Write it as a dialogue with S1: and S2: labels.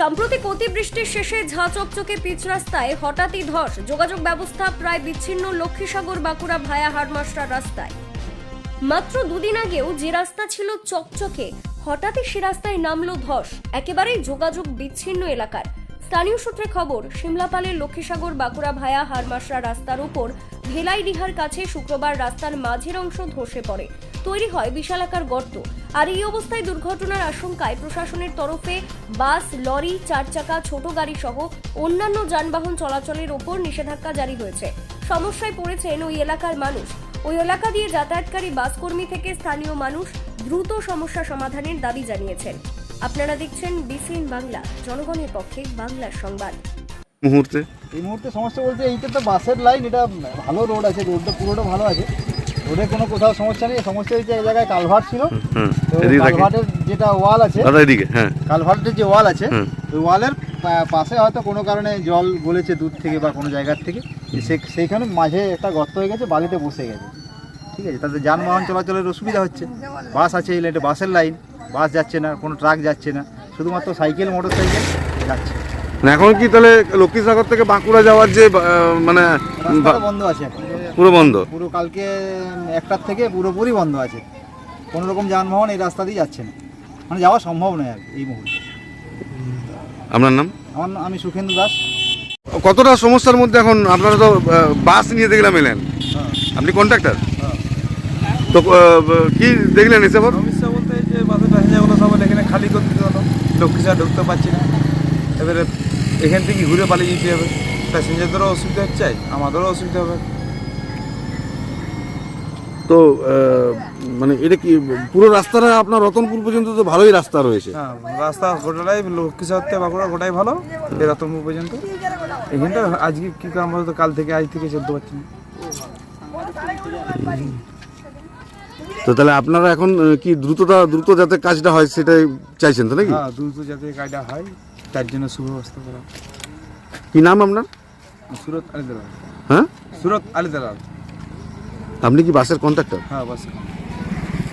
S1: সাম্প্রতিক অতিবৃষ্টির শেষে ঝাঁ চকচকে পিচ রাস্তায় হঠাৎই ধস। যোগাযোগ ব্যবস্থা প্রায় বিচ্ছিন্ন লক্ষ্মীসাগর বাঁকুড়া ভায়া হারমাস্টার রাস্তায়। মাত্র দুদিন আগেও যে রাস্তা ছিল চকচকে, হঠাৎই সে রাস্তায় নামলো ধস। একেবারেই যোগাযোগ বিচ্ছিন্ন এলাকার। স্থানীয় সূত্রে খবর, সিমলাপালের লক্ষ্মীসাগর বাঁকুড়া ভায়া হারমাসরা রাস্তার উপর ভেলাইডিহার কাছে শুক্রবার রাস্তার মাঝের অংশ ধসে পড়ে। তৈরি হয় বিশালাকার গর্ত। আর এই অবস্থায় দুর্ঘটনার আশঙ্কায় প্রশাসনের তরফে বাস লরি চার চাকা ছোট গাড়ি সহ অন্যান্য যানবাহন চলাচলের ওপর নিষেধাজ্ঞা জারি হয়েছে। সমস্যায় পড়েছেন ওই এলাকার মানুষ। ওই এলাকা দিয়ে যাতায়াতকারী বাসকর্মী থেকে স্থানীয় মানুষ দ্রুত সমস্যা সমাধানের দাবি জানিয়েছেন। আপনারা দেখছেন বিসিএন বাংলা জনগণের পক্ষে বাংলার সংবাদ।
S2: মুহূর্তে?
S3: এই মুহূর্তে সমস্যা বলতে এইটা তো বাসের লাইন এটা ভালো রোড আছে রোডটা পুরোটা ভালো আছে। রোডে কোনো কোথাও সমস্যা নেই সমস্যা হচ্ছে এই জায়গায় কালভার্ট ছিল। তো কালভার্টের যেটা ওয়াল আছে
S2: দাদা এদিকে হ্যাঁ।
S3: কালভার্টের যে ওয়াল আছে ওই ওয়ালের পাশে হয়তো কোনো কারণে জল গলেছে দূর থেকে বা কোনো জায়গার থেকে। সে- সেইখানে মাঝে একটা গর্ত হয়ে গেছে বালিতে বসে গেছে। ঠিক আছে তাতে যানবাহন চলাচলের অসুবিধা হচ্ছে। বাস আছে এই লাইনটা বাসের লাইন। বাস যাচ্ছে না কোনো ট্রাক যাচ্ছে না। শুধুমাত্র সাইকেল মোটর সাইকেল যাচ্ছে।
S2: না, এখন কি তাহলে লক্ষ্মীসাগর থেকে বাঁকুড়া যাওয়ার যে মানে
S3: বন্ধ আছে এখন।
S2: পুরো বন্ধ?
S3: পুরো কালকে একটার থেকে পুরোপুরি বন্ধ আছে। কোনো রকম যানবাহন এই রাস্তা দিয়ে যাচ্ছে না। মানে যাওয়া সম্ভব নয় আর এই মুহূর্তে।
S2: আপনার নাম?
S3: আমার নাম- আমি সুখেন্দু দাস।
S2: কতটা সমস্যার মধ্যে এখন আপনারা তো আহ, বাস নিয়ে দেখলাম এলেন।
S3: হ্যাঁ।
S2: আপনি কন্ট্রাক্টর
S3: হ্যাঁ।
S2: তো আহ, কি দেখলেন এসে পর
S4: সমস্যা বলতে এই যে বাসের প্যাসেঞ্জারগুলো সব এখানে খালি করে দিতে হলো। লক্ষ্মীসার ঢুকতে পারছি না। এবারে এখান থেকে ঘুরে পালিয়ে যেতে হবে। প্যাসেঞ্জারদেরও অসুবিধা হচ্ছে আমাদেরও অসুবিধা হবে।
S2: তো মানে এটা কি পুরো রাস্তাটা আপনার রতনপুর পর্যন্ত তো ভালোই রাস্তা রয়েছে।
S4: হ্যাঁ রাস্তা গোটাটাই লক্ষ্মীসার থেকে বাঁকুড়া গোটাই ভালো এই রতনপুর পর্যন্ত। এখানটা আজকে কী কারণ বলতো কাল থেকে আজ থেকে চলতে পারছি না
S2: তো তাহলে আপনারা এখন কি দ্রুততা দ্রুত যাতে কাজটা হয় সেটাই চাইছেন তো নাকি?
S4: হ্যাঁ দ্রুত যাতে কাজটা হয় তার জন্য সুব্যবস্থা করা।
S2: কি নাম আপনার?
S4: সুরত আলিদালাল
S2: হ্যাঁ?
S4: সুরত আলিদালাল
S2: আপনি কি বাসের কন্ট্রাক্টর
S4: হ্যাঁ বাস